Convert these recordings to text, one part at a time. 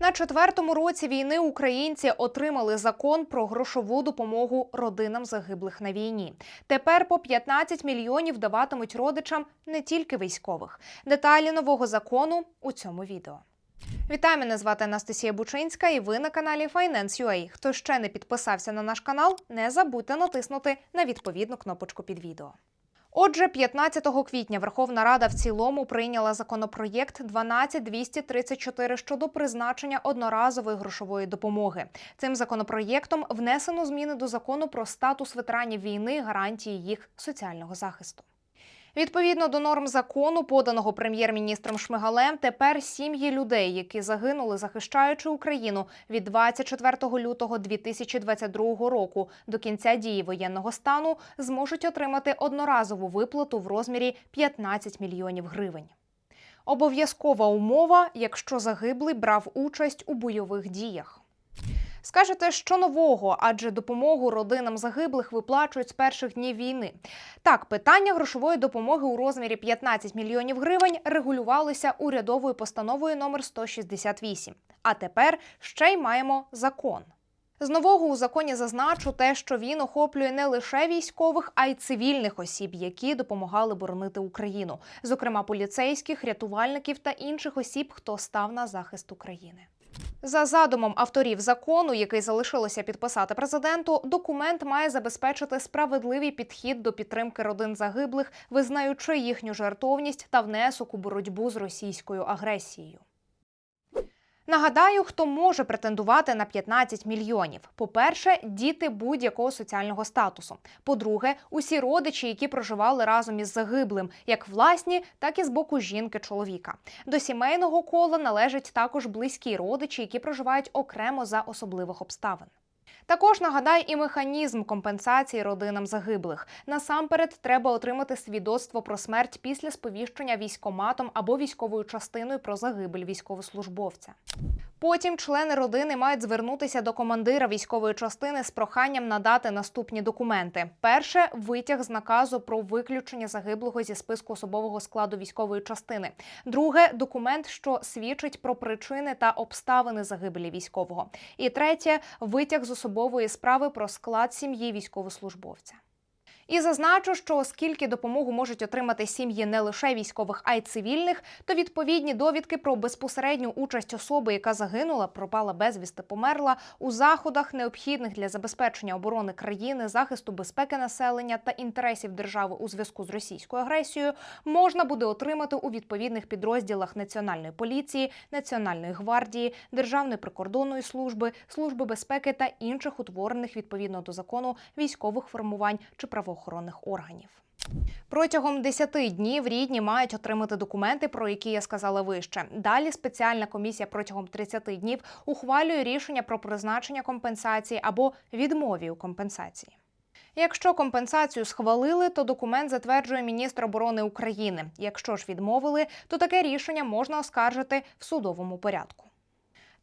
На четвертому році війни українці отримали закон про грошову допомогу родинам загиблих на війні. Тепер по 15 мільйонів даватимуть родичам не тільки військових. Деталі нового закону у цьому відео. Вітаю, мене звати Анастасія Бучинська, і ви на каналі Finance.ua. Хто ще не підписався на наш канал, не забудьте натиснути на відповідну кнопочку під відео. Отже, 15 квітня Верховна Рада в цілому прийняла законопроєкт 12234 щодо призначення одноразової грошової допомоги. Цим законопроєктом внесено зміни до закону про статус ветеранів війни, гарантії їх соціального захисту. Відповідно до норм закону, поданого прем'єр-міністром Шмигалем, тепер сім'ї людей, які загинули, захищаючи Україну від 24 лютого 2022 року до кінця дії воєнного стану, зможуть отримати одноразову виплату в розмірі 15 мільйонів гривень. Обов'язкова умова, якщо загиблий брав участь у бойових діях. Скажете, що нового, адже допомогу родинам загиблих виплачують з перших днів війни. Так, питання грошової допомоги у розмірі 15 мільйонів гривень регулювалися урядовою постановою номер 168. А тепер ще й маємо закон. З нового у законі зазначу те, що він охоплює не лише військових, а й цивільних осіб, які допомагали боронити Україну, зокрема поліцейських, рятувальників та інших осіб, хто став на захист України. За задумом авторів закону, який залишилося підписати президенту, документ має забезпечити справедливий підхід до підтримки родин загиблих, визнаючи їхню жертовність та внесок у боротьбу з російською агресією. Нагадаю, хто може претендувати на 15 мільйонів. По-перше, діти будь-якого соціального статусу. По-друге, усі родичі, які проживали разом із загиблим, як власні, так і з боку жінки чоловіка. До сімейного кола належать також близькі родичі, які проживають окремо за особливих обставин. Також нагадай і механізм компенсації родинам загиблих. Насамперед, треба отримати свідоцтво про смерть після сповіщення військоматом або військовою частиною про загибель військовослужбовця. Потім члени родини мають звернутися до командира військової частини з проханням надати наступні документи: перше витяг з наказу про виключення загиблого зі списку особового складу військової частини. Друге документ, що свідчить про причини та обставини загибелі військового. І третє витяг з особової справи про склад сім'ї військовослужбовця. І зазначу, що оскільки допомогу можуть отримати сім'ї не лише військових, а й цивільних, то відповідні довідки про безпосередню участь особи, яка загинула, пропала безвісти, померла у заходах, необхідних для забезпечення оборони країни, захисту безпеки населення та інтересів держави у зв'язку з російською агресією, можна буде отримати у відповідних підрозділах Національної поліції, Національної гвардії, Державної прикордонної служби, служби безпеки та інших утворених відповідно до закону військових формувань чи правоохоронних органів. Протягом 10 днів рідні мають отримати документи, про які я сказала вище. Далі спеціальна комісія протягом 30 днів ухвалює рішення про призначення компенсації або відмові у компенсації. Якщо компенсацію схвалили, то документ затверджує міністр оборони України. Якщо ж відмовили, то таке рішення можна оскаржити в судовому порядку.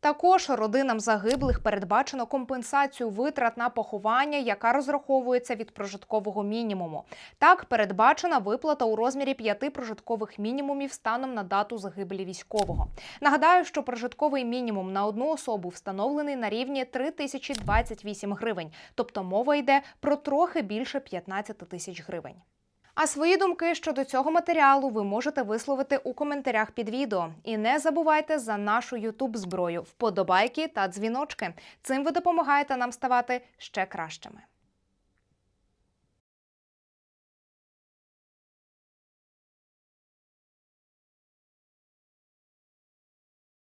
Також родинам загиблих передбачено компенсацію витрат на поховання, яка розраховується від прожиткового мінімуму. Так передбачена виплата у розмірі п'яти прожиткових мінімумів станом на дату загибелі військового. Нагадаю, що прожитковий мінімум на одну особу встановлений на рівні 3028 гривень, тобто мова йде про трохи більше 15 тисяч гривень. А свої думки щодо цього матеріалу ви можете висловити у коментарях під відео. І не забувайте за нашу ютуб зброю, вподобайки та дзвіночки. Цим ви допомагаєте нам ставати ще кращими.